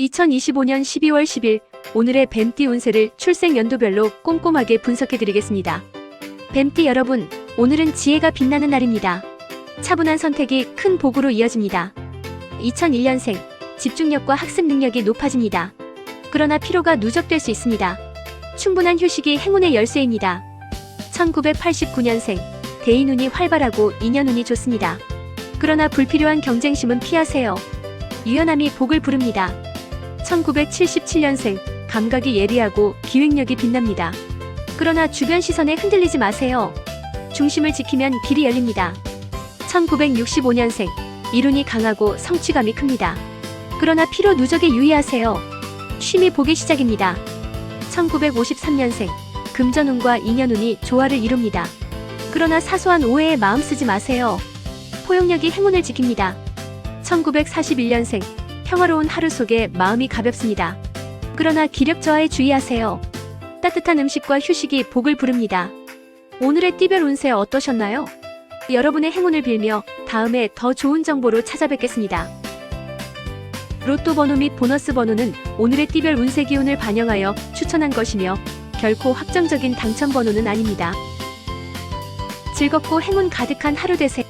2025년 12월 10일 오늘의 뱀띠 운세를 출생 연도별로 꼼꼼하게 분석해 드리겠습니다. 뱀띠 여러분, 오늘은 지혜가 빛나는 날입니다. 차분한 선택이 큰 복으로 이어집니다. 2001년생, 집중력과 학습 능력이 높아집니다. 그러나 피로가 누적될 수 있습니다. 충분한 휴식이 행운의 열쇠입니다. 1989년생, 대인운이 활발하고 인연운이 좋습니다. 그러나 불필요한 경쟁심은 피하세요. 유연함이 복을 부릅니다. 1977년생, 감각이 예리하고 기획력이 빛납니다. 그러나 주변 시선에 흔들리지 마세요. 중심을 지키면 길이 열립니다. 1965년생, 이론이 강하고 성취감이 큽니다. 그러나 피로 누적에 유의하세요. 쉼이 복의 시작입니다. 1953년생, 금전운과 인연운이 조화를 이룹니다. 그러나 사소한 오해에 마음 쓰지 마세요. 포용력이 행운을 지킵니다. 1941년생, 평화로운 하루 속에 마음이 가볍습니다. 그러나 기력 저하에 주의하세요. 따뜻한 음식과 휴식이 복을 부릅니다. 오늘의 띠별 운세 어떠셨나요? 여러분의 행운을 빌며 다음에 더 좋은 정보로 찾아뵙겠습니다. 로또 번호 및 보너스 번호는 오늘의 띠별 운세 기운을 반영하여 추천한 것이며 결코 확정적인 당첨 번호는 아닙니다. 즐겁고 행운 가득한 하루 되세요.